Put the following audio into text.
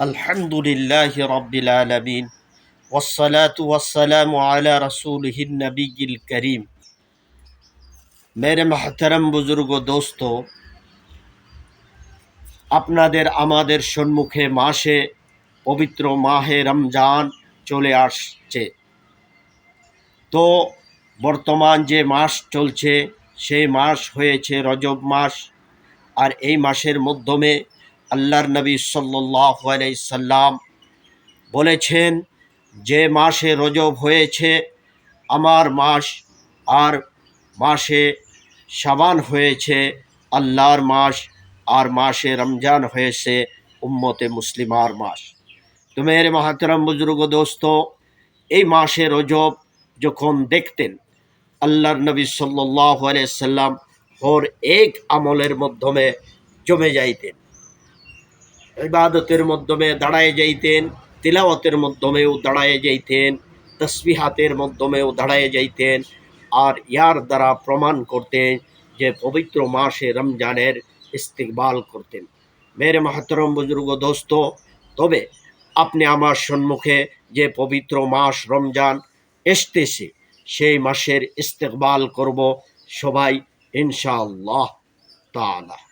الحمد لله رب العالمين والصلاة والسلام على رسوله النبي الكريم মেরে মাহতারাম বুজুর্গ দোস্ত আপনাদের আমাদের সম্মুখে মাসে পবিত্র মাহে রমজান চলে আসছে তো বর্তমান যে মাস চলছে সেই মাস হয়েছে রজব মাস আর এই মাসের মাধ্যমে আল্লাহর নবী সাল্লাম বলেছেন, যে মাসে রজব হয়েছে, আমার মাস আর মাসে সাবান হয়েছে, আল্লাহর মাস আর মাসে রমজান হয়েছে, উম্মতে মুসলিমার মাস। তো মাহাতরম বুজুর্গ দোস্ত, এই মাসে রজব যখন দেখতেন, আল্লাহর নবী সাল্লাহ সাল্লাম হর এক আমলের মাধ্যমে জমে যাইতেন। ইবাদতের মাধ্যমে দাঁড়ায় যাইতেন, তিলাওয়াতের মাধ্যমেও দাঁড়ায় যাইতেন, তসবিহাতের মাধ্যমেও দাঁড়ায় যাইতেন আর ইয়ার দ্বারা প্রমাণ করতেন যে পবিত্র মাসে রমজানের ইস্তিকবাল করতেন। মেরে মাহাতরম বুজুর্গ, দোস্ত, তবে আপনি আমার সম্মুখে যে পবিত্র মাস রমজান এসতেছে, সেই মাসের ইস্তেকবাল করব সবাই ইনশাআল্লাহ তাআলা।